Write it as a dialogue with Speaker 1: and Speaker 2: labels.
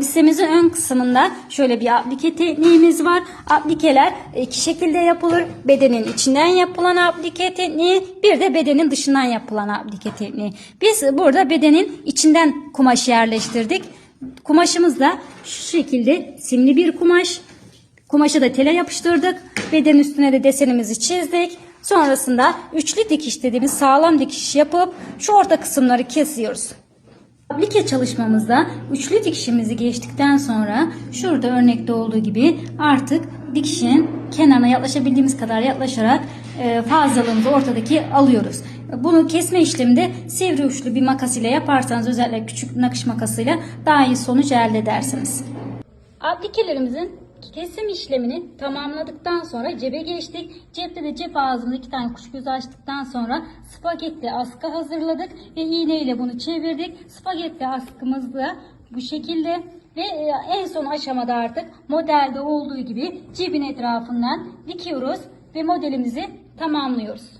Speaker 1: Elbisemizin ön kısmında şöyle bir aplike tekniğimiz var. Aplikeler iki şekilde yapılır. Bedenin içinden yapılan aplike tekniği, bir de bedenin dışından yapılan aplike tekniği. Biz burada bedenin içinden kumaş yerleştirdik. Kumaşımız da şu şekilde simli bir kumaş. Kumaşı da tele yapıştırdık. Beden üstüne de desenimizi çizdik. Sonrasında üçlü dikiş dediğimiz sağlam dikiş yapıp şu orta kısımları kesiyoruz. Aplike çalışmamızda üçlü dikişimizi geçtikten sonra şurada örnekte olduğu gibi artık dikişin kenarına yaklaşabildiğimiz kadar yaklaşarak e, fazlalığımızı ortadaki alıyoruz. Bunu kesme işleminde sivri uçlu bir makas ile yaparsanız özellikle küçük nakış makasıyla daha iyi sonuç elde edersiniz. Aplikelerimizin kesim işlemini tamamladıktan sonra cebe geçtik. Cepte de cep ağzında iki tane kuş gözü açtıktan sonra spagetti askı hazırladık ve iğne ile bunu çevirdik. Spagetti askımız da bu şekilde ve e, en son aşamada artık modelde olduğu gibi cebin etrafından dikiyoruz ve modelimizi tamamlıyoruz.